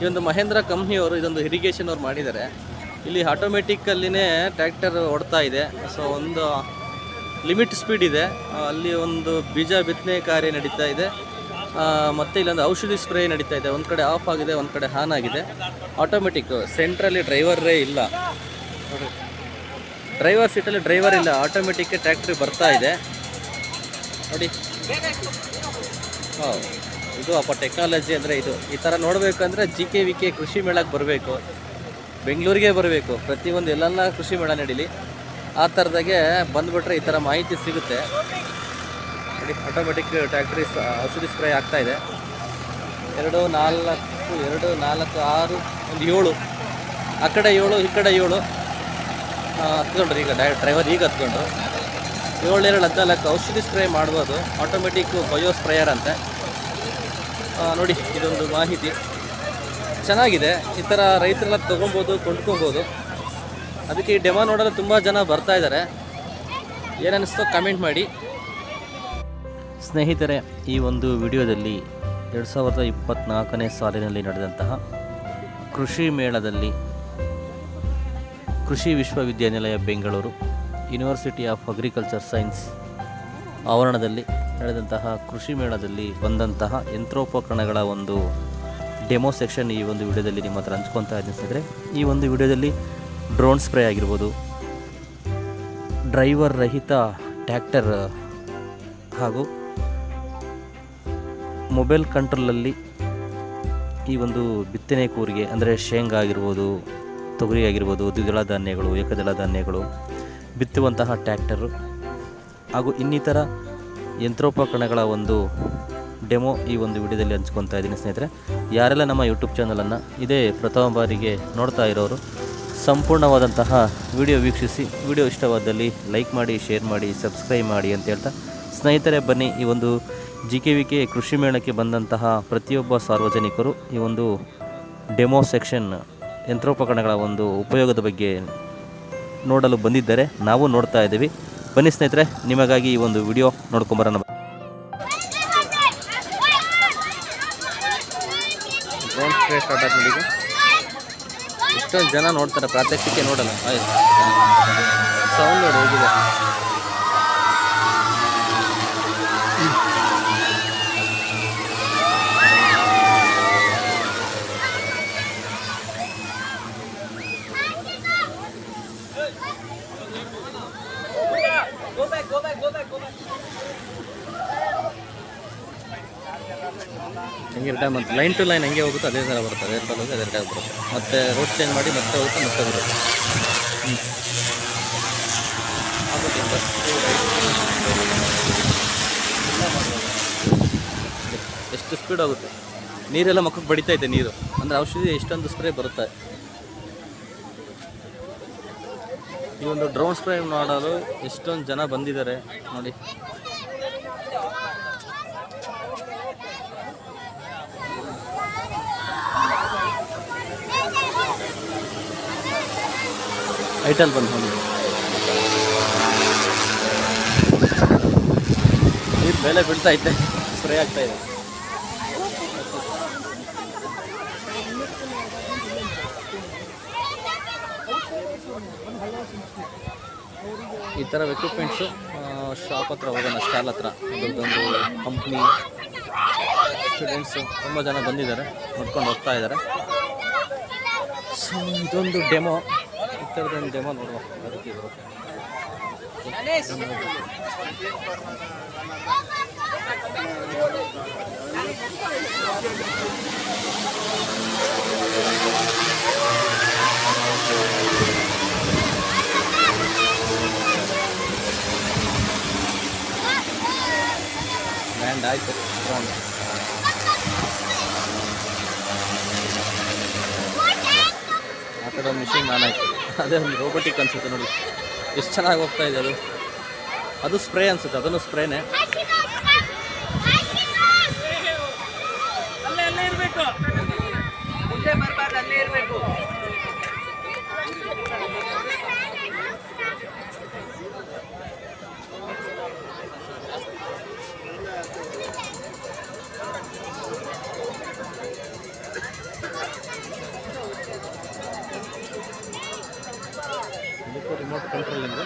ಈ ಒಂದು ಮಹೇಂದ್ರ ಕಂಪ್ನಿಯವರು ಇದೊಂದು ಇರಿಗೇಷನ್ ಅವ್ರು ಮಾಡಿದ್ದಾರೆ. ಇಲ್ಲಿ ಆಟೋಮೆಟಿಕ್ಕಲ್ಲಿನೇ ಟ್ರ್ಯಾಕ್ಟರ್ ಓಡ್ತಾ ಇದೆ. ಸೊ ಒಂದು ಲಿಮಿಟ್ ಸ್ಪೀಡ್ ಇದೆ. ಅಲ್ಲಿ ಒಂದು ಬೀಜ ಬಿತ್ತನೆ ಕಾರ್ಯ ನಡೀತಾ ಇದೆ. ಮತ್ತು ಮತ್ತೆ ಇಲ್ಲೊಂದು ಔಷಧಿ ಸ್ಪ್ರೇ ನಡೀತಾ ಇದೆ. ಒಂದು ಕಡೆ ಆಫ್ ಆಗಿದೆ, ಒಂದು ಕಡೆ ಆನ್ ಆಗಿದೆ. ಆಟೋಮೆಟಿಕ್ ಸೆಂಟ್ರಲ್ಲಿ ಡ್ರೈವರೇ ಇಲ್ಲ. ನೋಡಿ. ಡ್ರೈವರ್ ಸೀಟಲ್ಲಿ ಡ್ರೈವರ್ ಇಲ್ಲ. ಆಟೋಮೆಟಿಕ್ ಟ್ರ್ಯಾಕ್ಟ್ರಿ ಬರ್ತಾ ಇದೆ. ನೋಡಿ. ಹೌದು. ಇದು ಅಪ್ಪ ಟೆಕ್ನಾಲಜಿ ಅಂದರೆ ಇದು. ಈ ಥರ ನೋಡಬೇಕಂದ್ರೆ ಜಿ ಕೆ ವಿ ಕೆ ಕೃಷಿ ಮೇಳಕ್ಕೆ ಬರಬೇಕು. ಬೆಂಗಳೂರಿಗೆ ಬರಬೇಕು. ಪ್ರತಿಯೊಂದು ಎಲ್ಲೆಲ್ಲ ಕೃಷಿ ಮೇಳ ನಡೀಲಿ. ಆ ಥರದಾಗೆ ಬಂದುಬಿಟ್ರೆ ಈ ಥರ ಮಾಹಿತಿ ಸಿಗುತ್ತೆ. ನೋಡಿ ಆಟೋಮೆಟಿಕ್ ಟ್ಯಾಕ್ಟ್ರಿ ಔಷಧಿ ಸ್ಪ್ರೇ ಆಗ್ತಾ ಇದೆ. ಎರಡು, ನಾಲ್ಕು ಎರಡು, ನಾಲ್ಕು, ಆರು, ಒಂದು ಏಳು. ಆ ಕಡೆ ಏಳು, ಈ ಕಡೆ ಏಳು. ಹತ್ಕೊಂಡ್ರು ಈಗ ಡ್ರೈವರ್ ಈಗ ಹತ್ಕೊಂಡ್ರು. ಏಳು, ಎರಡು, ಹದಿನಾಲ್ಕು ಔಷಧಿ ಸ್ಪ್ರೇ ಮಾಡ್ಬೋದು. ಆಟೋಮೆಟಿಕ್ ಬಯೋ ಸ್ಪ್ರೇಯರ್ ಅಂತೆ. ನೋಡಿ, ಇದೊಂದು ಮಾಹಿತಿ. ಚೆನ್ನಾಗಿದೆ. ಈ ಥರ ರೈತರೆಲ್ಲ ತೊಗೊಬೋದು, ಕೊಂಡ್ಕೊಬೋದು. ಅದಕ್ಕೆ ಈ ಡೆಮೋ ನೋಡಲು ತುಂಬ ಜನ ಬರ್ತಾ ಇದ್ದಾರೆ. ಏನನ್ನಿಸ್ತೋ ಕಮೆಂಟ್ ಮಾಡಿ. ಸ್ನೇಹಿತರೆ, ಈ ಒಂದು ವಿಡಿಯೋದಲ್ಲಿ ಎರಡು ಸಾವಿರದ ಇಪ್ಪತ್ತ್ನಾಲ್ಕನೇ ಸಾಲಿನಲ್ಲಿ ನಡೆದಂತಹ ಕೃಷಿ ಮೇಳದಲ್ಲಿ ಕೃಷಿ ವಿಶ್ವವಿದ್ಯಾನಿಲಯ Bengaluru university of agriculture science ಆವರಣದಲ್ಲಿ ನಡೆದಂತಹ ಕೃಷಿ ಮೇಳದಲ್ಲಿ ಬಂದಂತಹ ಯಂತ್ರೋಪಕರಣಗಳ ಒಂದು ಡೆಮೋ ಸೆಕ್ಷನ್ ಈ ಒಂದು ವಿಡಿಯೋದಲ್ಲಿ ನಿಮ್ಮ ಹತ್ರ ಹಂಚ್ಕೊತಾ ಅನ್ನಿಸಿದ್ರೆ ಈ ಒಂದು ವಿಡಿಯೋದಲ್ಲಿ ಡ್ರೋನ್ ಸ್ಪ್ರೇ ಆಗಿರ್ಬೋದು, ಡ್ರೈವರ್ ರಹಿತ ಟ್ಯಾಕ್ಟರ್ ಹಾಗೂ ಮೊಬೈಲ್ ಕಂಟ್ರೋಲಲ್ಲಿ ಈ ಒಂದು ಬಿತ್ತನೆ ಕೂರಿಗೆ, ಅಂದರೆ ಶೇಂಗಾ ಆಗಿರ್ಬೋದು, ತೊಗರಿ ಆಗಿರ್ಬೋದು, ದ್ವಿದಳ ಧಾನ್ಯಗಳು, ಏಕದಳ ಧಾನ್ಯಗಳು ಬಿತ್ತುವಂತಹ ಟ್ಯಾಕ್ಟರು ಹಾಗೂ ಇನ್ನಿತರ ಯಂತ್ರೋಪಕರಣಗಳ ಒಂದು ಡೆಮೋ ಈ ಒಂದು ವಿಡಿಯೋದಲ್ಲಿ ಹಂಚ್ಕೊತಾ ಇದ್ದೀನಿ ಸ್ನೇಹಿತರೆ. ಯಾರೆಲ್ಲ ನಮ್ಮ ಯೂಟ್ಯೂಬ್ ಚಾನಲನ್ನು ಇದೇ ಪ್ರಥಮ ಬಾರಿಗೆ ನೋಡ್ತಾ ಇರೋರು, ಸಂಪೂರ್ಣವಾದಂತಹ ವಿಡಿಯೋ ವೀಕ್ಷಿಸಿ, ವಿಡಿಯೋ ಇಷ್ಟವಾದಲ್ಲಿ ಲೈಕ್ ಮಾಡಿ, ಶೇರ್ ಮಾಡಿ, ಸಬ್ಸ್ಕ್ರೈಬ್ ಮಾಡಿ ಅಂತ ಹೇಳ್ತಾ ಸ್ನೇಹಿತರೆ ಬನ್ನಿ ಈ ಒಂದು ಜಿ ಕೆ ವಿ ಕೆ ಕೃಷಿ ಮೇಳಕ್ಕೆ ಬಂದಂತಹ ಪ್ರತಿಯೊಬ್ಬ ಸಾರ್ವಜನಿಕರು ಈ ಒಂದು ಡೆಮೋ ಸೆಕ್ಷನ್ ಯಂತ್ರೋಪಕರಣಗಳ ಒಂದು ಉಪಯೋಗದ ಬಗ್ಗೆ ನೋಡಲು ಬಂದಿದ್ದಾರೆ. ನಾವು ನೋಡ್ತಾ ಇದ್ದೀವಿ. ಬನ್ನಿ ಸ್ನೇಹಿತರೆ, ನಿಮಗಾಗಿ ಈ ಒಂದು ವಿಡಿಯೋ ನೋಡ್ಕೊಂಬರೋಣ. ಡ್ರೋನ್ ಸ್ಪ್ರೇ ಸ್ಟಾರ್ಟ್ ಜನ ನೋಡ್ತಾರೆ, ಪ್ರಾತ್ಯಕ್ಷಿಕೆ ನೋಡಲ್ಲ. ಸೌಂಡ್ ನೋಡಿ ಹೇಗಿದೆ. ಹಂಗೆ ರಿಟರ್ನ್ ಮತ್ತೆ ಲೈನ್ ಟು ಲೈನ್ ಹಂಗೆ ಹೋಗುತ್ತೆ ಅದೇ ಥರ ಬರುತ್ತೆ, ಅದೇ ಥರ ಅದೇ ರಿಟರ್ನ್ ಬರುತ್ತೆ. ಮತ್ತೆ ರೋಡ್ ಚೇಂಜ್ ಮಾಡಿ ಮತ್ತೆ ಹೋಗುತ್ತೆ, ಮತ್ತೆ ಬರುತ್ತೆ. ಎಷ್ಟು ಸ್ಪೀಡ್ ಆಗುತ್ತೆ? ನೀರೆಲ್ಲ ಮಕ್ಕಳು ಬಡಿತಾ ಇದೆ ನೀರು. ಅಂದರೆ ಔಷಧಿ ಎಷ್ಟೊಂದು ಸ್ಪ್ರೇ ಬರುತ್ತೆ. ಈ ಒಂದು ಡ್ರೋನ್ ಸ್ಪ್ರೇ ಮಾಡಲು ಎಷ್ಟೊಂದು ಜನ ಬಂದಿದ್ದಾರೆ ನೋಡಿ. ಐಟಲ್ ಬಂದು ಹೋಗಿ. ನೀರು ಮೇಲೆ ಬಿಡ್ತಾ ಐತೆ ಸ್ಪ್ರೇ ಆಗ್ತಾ ಇದೆ. ಈ ಥರ ಎಕ್ವಿಪ್ಮೆಂಟ್ಸು ಶಾಪ್ ಹತ್ರ ಹೋಗೋಣ ಸ್ಟಾಲ್ ಹತ್ರ. ಅದೊಂದು ಕಂಪ್ನಿ ಸ್ಟೂಡೆಂಟ್ಸು ತುಂಬ ಜನ ಬಂದಿದ್ದಾರೆ, ನೋಡ್ಕೊಂಡು ಹೋಗ್ತಾ ಇದ್ದಾರೆ. ಸೊ ಇದೊಂದು ಡೆಮೋ ಈ ಥರದೊಂದು ಡೆಮೋ ನೋಡುವ ಅದಕ್ಕೆ ಇದು. ಬ್ಯಾಂಡ್ ಆಯಿತು ಒಂದು ಮಿಷಿನ್ ಆನ್ ಆಯಿತು ಅದೇ ಒಂದು ರೋಬೋಟಿಕ್ ಅನ್ಸುತ್ತೆ ನೋಡಿ. ಎಷ್ಟು ಚೆನ್ನಾಗಿ ಹೋಗ್ತಾ ಇದೆ ಅದು. ಅದು ಸ್ಪ್ರೇ ಅನ್ಸುತ್ತೆ, ಅದನ್ನು ಸ್ಪ್ರೇನೇ ಇರಬೇಕು. इसको रिमोट कंट्रोल है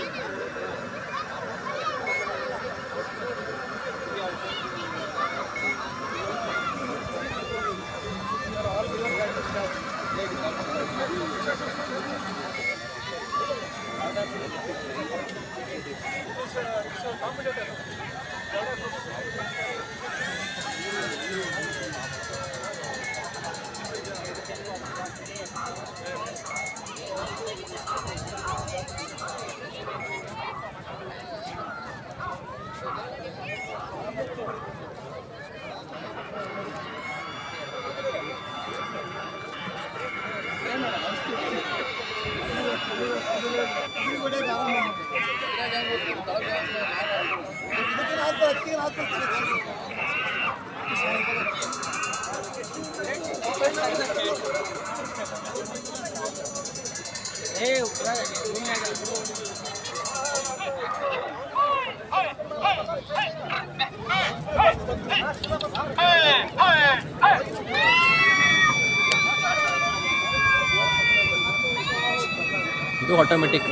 ಇದು ಆಟೋಮೆಟಿಕ್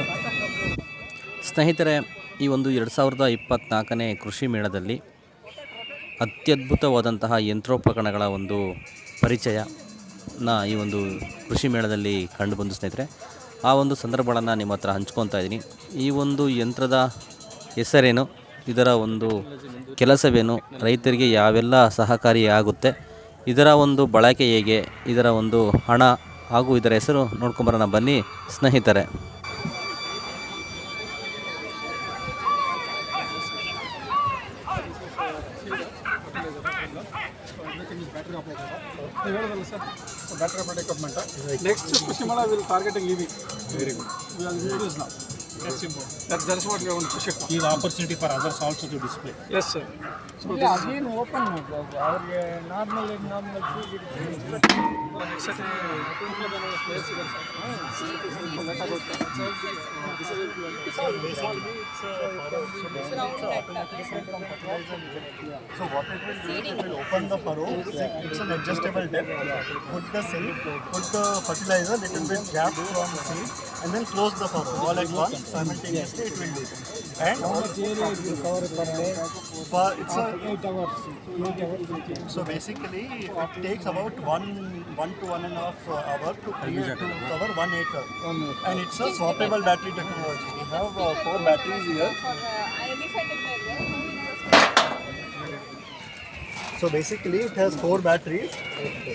ಸ್ನೇಹಿತರೆ ಈ ಒಂದು ಎರಡು ಸಾವಿರದ ಇಪ್ಪತ್ತ್ನಾಲ್ಕನೇ ಕೃಷಿ ಮೇಳದಲ್ಲಿ ಅತ್ಯದ್ಭುತವಾದಂತಹ ಯಂತ್ರೋಪಕರಣಗಳ ಒಂದು ಪರಿಚಯನ ಈ ಒಂದು ಕೃಷಿ ಮೇಳದಲ್ಲಿ ಕಂಡುಬಂದು ಸ್ನೇಹಿತರೆ. ಆ ಒಂದು ಸಂದರ್ಭಗಳನ್ನು ನಿಮ್ಮ ಹತ್ರ ಹಂಚ್ಕೊತಾ ಇದ್ದೀನಿ. ಈ ಒಂದು ಯಂತ್ರದ ಹೆಸರೇನು, ಇದರ ಒಂದು ಕೆಲಸವೇನು, ರೈತರಿಗೆ ಯಾವೆಲ್ಲ ಸಹಕಾರಿಯಾಗುತ್ತೆ ಇದರ ಒಂದು ಬಳಕೆ ಹೇಗೆ, ಇದರ ಒಂದು ಹಣ ಹಾಗೂ ಇದರ ಹೆಸರು ನೋಡ್ಕೊಂಬರೋಣ ಬನ್ನಿ ಸ್ನೇಹಿತರೆ. Will targeting EV. Very good. We are introduced now. That's important. That, that's what we want to shift. give opportunity for others also to display. Yes, sir. So ಇಲ್ಲ ಅದೇನು ಓಪನ್ ಅವ್ರಿಗೆ normal normal next set place So what it will do, it will open the furrow. It's an adjustable depth. Put the seed, put the fertilizer, little bit gap from seed, and then close the furrow all at once. simultaneously it. And how much area is will cover per day? For it's a, So basically, it takes about one one to one and a half uh, hour to create to cover one acre. And it's a swappable battery technology. We have uh, four batteries here. So basically, it has four batteries.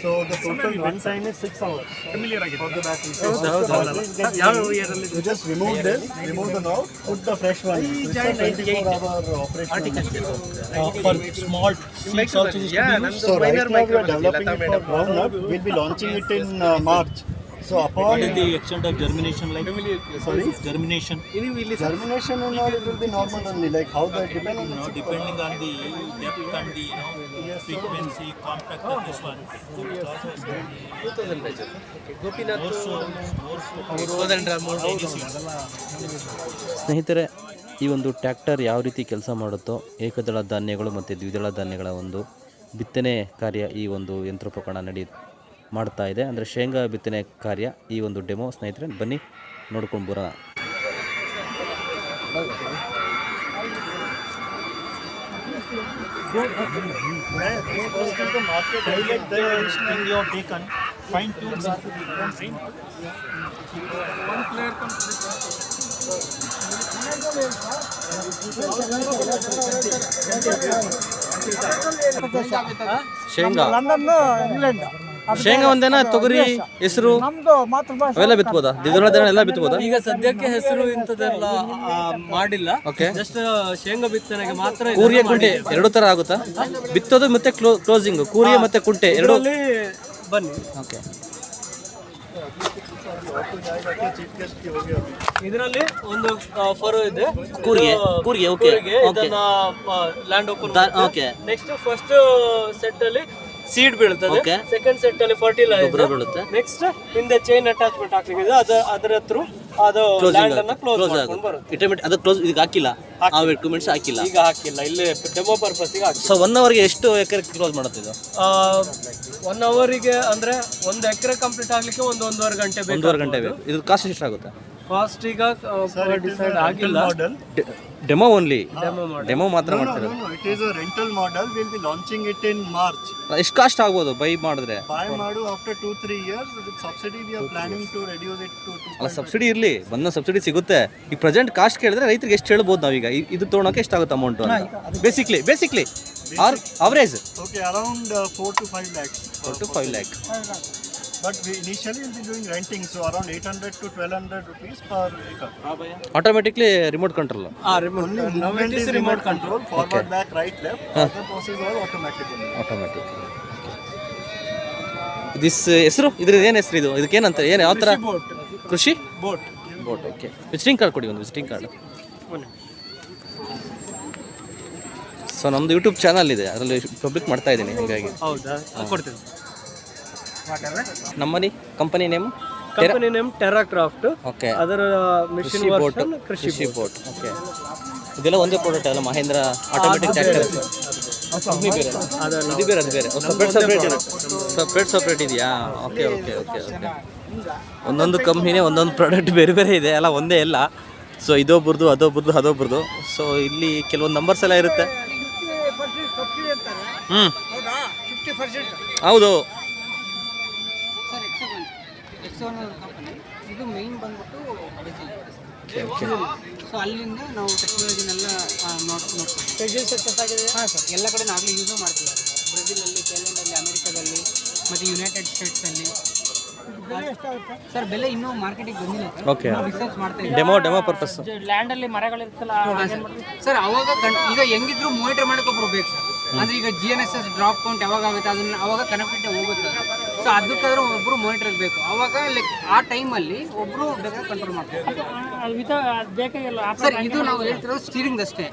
So the total runtime is six hours familiar for the battery. So the batteries get ready, you just remove this, remove the knob, put the fresh one. It's a 24-hour operation. Uh, for small seeds also this can be used. So right now we are developing it for groundnut. We'll be launching it in uh, March. So apartment germination like sorry germination germination in all it be normal like how that depending on the the no frequency of this one ಸ್ನೇಹಿತರೆ ಈ ಒಂದು tractor ಯಾವ ರೀತಿ ಕೆಲಸ ಮಾಡುತ್ತೋ ಏಕದಳ ಧಾನ್ಯಗಳು ಮತ್ತು ದ್ವಿದಳ ಧಾನ್ಯಗಳ ಒಂದು ಬಿತ್ತನೆ ಕಾರ್ಯ ಈ ಒಂದು ಯಂತ್ರೋಪಕರಣ ನಡೆಯುತ್ತೆ. ಮಾಡ್ತಾ ಇದೆ. ಅಂದರೆ ಶೇಂಗಾ ಬಿತ್ತನೆ ಕಾರ್ಯ ಈ ಒಂದು ಡೆಮೋ ಸ್ನೇಹಿತರೆ ಬನ್ನಿ ನೋಡ್ಕೊಂಡು ಬರೋಣ. ಶೇಂಗಾ. ಲಂಡನ್ ಇಂಗ್ಲೆಂಡ್ ಶೇಂಗಾ ಒಂದೇನ ತೊಗರಿ ಹೆಸರು? ನಮ್ದು ಮಾತೃಭಾಷೆ ಅವೆಲ್ಲ ಬಿತ್ಬೋದಾ? ದ್ವಿದಳ ಧಾನ್ಯ ಎಲ್ಲ ಬಿತ್ಬೋದಾ? ಈಗ ಸದ್ಯಕ್ಕೆ ಹೆಸರು ಇಂಥದ್ದೆಲ್ಲ ಆ, ಮಾಡಿಲ್ಲ. ಓಕೆ. ಜಸ್ಟ್ ಶೇಂಗಾ ಬಿತ್ತನೆಗೆ ಮಾತ್ರ ಇದನ್ನ ಕೂರಿಯ ಕುಂಟೆ ಎರಡು ತರ ಆಗುತ್ತಾ? ಬಿತ್ತೋದು ಮತ್ತೆ ಕ್ಲೋ ಕ್ಲೋಸಿಂಗ್ ಕೂರಿಯ ಮತ್ತೆ ಕುಂಟೆ ಎರಡು ಬನ್ನಿ. ಓಕೆ. ಇದರಲ್ಲಿ ಒಂದು ಫರೋ ಇದೆ. ಕೂರಿಗೆ ಕೂರಿಗೆ ಓಕೆ ಕೂರಿಗೆ ಇದನ್ನ land open okay next first set ಅಲ್ಲಿ ಸೀಡ್ ಬೀಳ್ತದೆ. Okay. ಸೆಕೆಂಡ್ ಸೆಟ್ ಅಲ್ಲಿ ಗೊಬ್ಬರ ಫರ್ಟಿಲೈಸರ್ ಬೀಳುತ್ತೆ. ನೆಕ್ಸ್ಟ್ ಹಿಂದೆ ಚೈನ್ ಅಟ್ಯಾಚ್ಮೆಂಟ್ ಹಾಕ್ಲಿಕ್ಕೆ ಅದ ಅದರ ಥ್ರೂ ಅದು ಲ್ಯಾಂಡ್ ಅನ್ನ ಕ್ಲೋಸ್ ಕ್ಲೋಸ್ ಮಾಡ್ಕೊಂಡು ಆಗುತ್ತೆ. ಬರುತ್ತೆ. ಅದು ಕ್ಲೋಸ್ ಇದಕ್ಕೆ ಹಾಕಿಲ್ಲ. ಆ ವೆಟ್ಕುಮೆಂಟ್ಸ್ ಹಾಕಿಲ್ಲ. ಈಗ ಹಾಕಿಲ್ಲ. ಇಲ್ಲಿ ಡೆಮೋ ಪರ್ಪಸ್ಗೆ ಹಾಕಿ ಸೊ ಒನ್ ಅವರ್ಗೆ ಎಷ್ಟು ಎಕರೆ ಕ್ಲೋಸ್ ಮಾಡುತ್ತೆ ಇದು? ಒನ್ ಅವರಿಗೆ ಅಂದ್ರೆ ಒಂದು ಎಕರೆ ಕಂಪ್ಲೀಟ್ ಆಗ್ಲಿಕ್ಕೆ ಒಂದು ಒಂದೂವರೆ ಗಂಟೆ ಬೇಕು ಒಂದೂವರೆ ಗಂಟೆ ಬೇಕು. ಇದು ಕಾಸ್ಟ್ ಎಷ್ಟಾಗುತ್ತೆ? ಫಾಸ್ಟ್ ಈಗ ಡಿಸೈಡ್ ಆಗಿಲ್ಲ. ಮಾಡೆಲ್ ಡೆಮೋ ಓನ್ಲಿ ಡೆಮೋ ಮಾತ್ರ ಮಾಡ್ತಾರೆ? It is a rental model will be launching it in March ಎಷ್ಟು ಕಾಸ್ಟ್ ಆಗ್ಬೋದು ಬೈ ಮಾಡಿದ್ರೆ? ಬೈ ಮಾಡು after two three years subsidy we are planning to reduce it to ಅಲ್ಲ subsidy ಇರಲಿ. ಬಂದ subsidy ಸಿಗುತ್ತೆ. ಈ ಪ್ರೆಸೆಂಟ್ ಕಾಸ್ಟ್ ಕೇಳಿದ್ರೆ ರೈತರಿಗೆ ಎಷ್ಟು ಹೇಳ್ಬೋದು ನಾವೀಗ? ಇದು ತೊಗೊಳಕ್ಕೆ ಎಷ್ಟಾಗುತ್ತೆ ಅಮೌಂಟು ಅಂತ? Basically basically are average okay around four to five lakh four to five lakh But we initially will be doing renting, so around 800 to 1200 rupees per acre. Automatically remote control Ah, remote. Only movement is remote control, forward, back, right, left. Other process all automatic only. Automatic this ಹೆಸರು ಇದ್ರ ಏನು ಹೆಸರು ಇದು ಇದಕ್ಕೇನಂತ ಏನು ಯಾವ ಥರ Krishi boat boat okay visiting card ಕೊಡಿ ಒಂದು ವಿಸಿಟಿಂಗ್ ಕಾರ್ಡ್ ಸೊ ನಮ್ಮದು ಯೂಟ್ಯೂಬ್ ಚಾನಲ್ ಇದೆ ಅದರಲ್ಲಿ ಪಬ್ಲಿಕ್ ಮಾಡ್ತಾ ಇದ್ದೀನಿ ಹೀಗಾಗಿ ಹೌದಾ ಕೊಡ್ತೀನಿ ನಮ್ಮನಿ company name company name Terra Craft okay ಅದರ machine Krishi boat Krishi boat okay ಇದೆಲ್ಲ ಒಂದೇ ಪ್ರಾಡಕ್ಟ್ ಅಲ್ಲ ಮಹೇಂದ್ರ ಆಟೋಮೆಟಿಕ್ ಟ್ರ್ಯಾಕ್ಟರ್ ಬೇರೆ ಇದು ಬೇರೆ ಅದು ಬೇರೆ. ಸಪ್ರೇಟ್ ಸಪ್ರೇಟ್ ಸಪ್ರೇಟ್ ಸಪ್ರೇಟ್ ಇದೆಯಾ? ಓಕೆ ಓಕೆ ಓಕೆ ಓಕೆ ಒಂದೊಂದು ಕಂಪ್ನಿನೇ ಒಂದೊಂದು ಪ್ರಾಡಕ್ಟ್ ಬೇರೆ ಬೇರೆ ಇದೆ. ಎಲ್ಲ ಒಂದೇ ಇಲ್ಲ ಸೊ ಇದೊಬ್ರದ್ದು ಅದೊಬ್ರದ್ದು ಅದೊಬ್ರದ್ದು ಸೊ ಇಲ್ಲಿ ಕೆಲವೊಂದು ನಂಬರ್ಸ್ ಎಲ್ಲ ಇರುತ್ತೆ. ಹ್ಞೂ ಹೌದು. ಎಕ್ಸೋನ್ ಕಂಪನಿ ಇದು ಮೇನ್ ಬಂದ್ಬಿಟ್ಟು ಡೀಸೆಲ್ ಸೊ ಅಲ್ಲಿಂದ ನಾವು ಟೆಕ್ನಾಲಜಿನೆಲ್ಲ ನೋಡ್ ನೋಡ್ತೀವಿ. ಹಾಂ ಸರ್ ಎಲ್ಲ ಕಡೆ ನಾವೇ ಯೂಸು ಮಾಡ್ತೀವಿ. ಬ್ರೆಜಿಲಲ್ಲಿ ಥೈಲ್ಯಾಂಡಲ್ಲಿ ಅಮೆರಿಕಾದಲ್ಲಿ ಮತ್ತು ಯುನೈಟೆಡ್ ಸ್ಟೇಟ್ಸಲ್ಲಿ ಸರ್ ಬೆಲೆ ಇನ್ನೂ ಮಾರ್ಕೆಟಿಗೆ ಬಂದಿಲ್ಲ ಸರ್ ಓಕೆ ರಿಸರ್ಚ್ ಮಾಡ್ತಾ ಇದ್ದೀವಿ. ಡೆಮೋ ಡೆಮೋ ಪರ್ಪಸ್ ಲ್ಯಾಂಡಲ್ಲಿ ಮರಗಳಿರುತ್ತಲ್ಲ ಸರ್ ಅವಾಗ ಕನ್- ಈಗ ಹೆಂಗಿದ್ರು ಮೋನಿಟರ್ ಮಾಡೋಕೆ ಒಬ್ರು ಬೇಕು ಸರ್ ಅಂದ್ರೆ ಈಗ G N S S drop count ಯಾವಾಗ ಆಗುತ್ತೆ ಅದನ್ನ ಅವಾಗ ಕನೆಕ್ಟಿವಿಟಿ ಹೋಗುತ್ತೆ ಸೊ ಅದಕ್ಕಾದ್ರೂ ಒಬ್ರು ಮಾನಿಟರ್ ಬೇಕು ಅವಾಗ ಲೈಕ್ ಆ ಟೈಮಲ್ಲಿ ಒಬ್ರು ಬೇಕಾದ್ರೆ ಕಂಟ್ರೋಲ್ ಮಾಡ್ತಾರೆ ಸರ್ ಇದು ನಾವು ಹೇಳ್ತಿರೋದು ಸ್ಟೀರಿಂಗ್ ಅಷ್ಟೇ.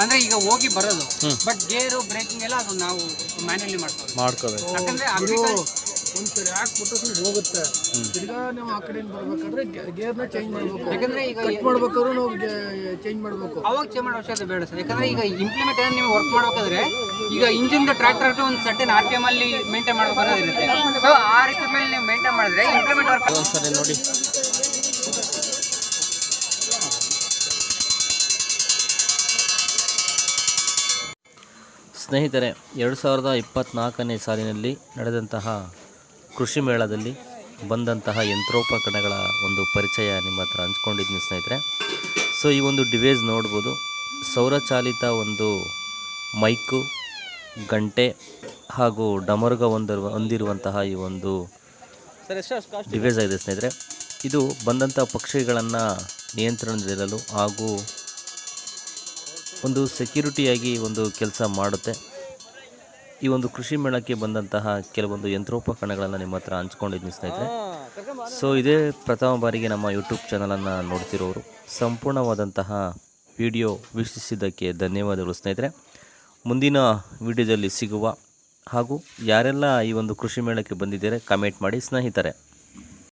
ಅಂದ್ರೆ ಈಗ ಹೋಗಿ ಬರೋದು. ಬಟ್ ಗೇರು ಬ್ರೇಕಿಂಗ್ ಎಲ್ಲ ಅದು ನಾವು ಮ್ಯಾನ್ಯಲಿ ಮಾಡ್ತೀವಿ ಮಾಡ್ಕೋಬೇಕು. ಯಾಕಂದ್ರೆ ಅಗ್ರಿಕಲ್ಚರ್ ಒಂದ್ಸರಿ ಹಾಕ್ಬಿಟ್ಟು ಸುಮ್ಮನೆ ಹೋಗುತ್ತೆ. ತಿರ್ಗಾ ನಾವು ಆ ಕಡೆಯಿಂದ ಬರ್ಬೇಕಾದ್ರೆ ಗೇರ್ನ ಚೇಂಜ್ ಮಾಡ್ಬೇಕು. ಯಾಕಂದ್ರೆ ಈಗ ಕಟ್ ಮಾಡ್ಬೇಕಾದ್ರೂ ನಾವು ಚೇಂಜ್ ಮಾಡ್ಬೇಕು. ಅವಾಗ ಚೇಂಜ್ ಮಾಡೋ ಅವಶ್ಯಕತೆ ಬೇಡ ಸರ್. ಯಾಕಂದ್ರೆ ಈಗ ಇಂಪ್ಲಿಮೆಂಟ್ ನೀವು ವರ್ಕ್ ಮಾಡಬೇಕಾದ್ರೆ ಈಗ ಇಂಜಿನ್ ಟ್ರ್ಯಾಕ್ಟರ್ ಒಂದು ಸರ್ಟನ್ ಆರ್ ಪಿ ಎಂ ಅಲ್ಲಿ ಮೇಂಟೈನ್ ಮಾಡಬೇಕು ಅನ್ನೋದಿರುತ್ತೆ ಸೊ ಆ ರೀತಿ ಮೇಲೆ ನೀವು ಮೇಂಟೈನ್ ಮಾಡಿದ್ರೆ ಇಂಪ್ಲಿಮೆಂಟ್ ವರ್ಕ್ ಸರಿ ನೋಡಿ. ಸ್ನೇಹಿತರೆ ಎರಡು ಸಾವಿರದ ಇಪ್ಪತ್ತ್ನಾಲ್ಕನೇ ಸಾಲಿನಲ್ಲಿ ನಡೆದಂತಹ ಕೃಷಿ ಮೇಳದಲ್ಲಿ ಬಂದಂತಹ ಯಂತ್ರೋಪಕರಣಗಳ ಒಂದು ಪರಿಚಯ ನಿಮ್ಮ ಹತ್ರ ಹಂಚ್ಕೊಂಡಿದ್ದೀನಿ ಸ್ನೇಹಿತರೆ. ಸೊ ಈ ಒಂದು ಡಿವೈಸ್ ನೋಡ್ಬೋದು. ಸೌರಚಾಲಿತ ಒಂದು ಮೈಕು ಗಂಟೆ ಹಾಗೂ ಡಮರುಗ ಹೊಂದಿರುವ ಹೊಂದಿರುವಂತಹ ಈ ಒಂದು ಡಿವೈಸ್ ಆಗಿದೆ ಸ್ನೇಹಿತರೆ. ಇದು ಬಂದಂಥ ಪಕ್ಷಿಗಳನ್ನು ನಿಯಂತ್ರಣದಲ್ಲಿರಲು ಹಾಗೂ ಒಂದು ಸೆಕ್ಯೂರಿಟಿಯಾಗಿ ಒಂದು ಕೆಲಸ ಮಾಡುತ್ತೆ. ಈ ಒಂದು ಕೃಷಿ ಮೇಳಕ್ಕೆ ಬಂದಂತಹ ಕೆಲವೊಂದು ಯಂತ್ರೋಪಕರಣಗಳನ್ನು ನಿಮ್ಮ ಹತ್ರ ಹಂಚ್ಕೊಂಡಿದ್ದೀನಿ ಸ್ನೇಹಿತರೆ. ಸೊ ಇದೇ ಪ್ರಥಮ ಬಾರಿಗೆ ನಮ್ಮ ಯೂಟ್ಯೂಬ್ ಚಾನಲನ್ನು ನೋಡ್ತಿರೋರು, ಸಂಪೂರ್ಣವಾದಂತಹ ವಿಡಿಯೋ ವೀಕ್ಷಿಸಿದ್ದಕ್ಕೆ ಧನ್ಯವಾದಗಳು ಸ್ನೇಹಿತರೆ. ಮುಂದಿನ ವಿಡಿಯೋದಲ್ಲಿ ಸಿಗುವ ಹಾಗೂ ಯಾರೆಲ್ಲ ಈ ಒಂದು ಕೃಷಿ ಮೇಳಕ್ಕೆ ಬಂದಿದ್ದೀರೆ ಕಮೆಂಟ್ ಮಾಡಿ ಸ್ನೇಹಿತರೆ.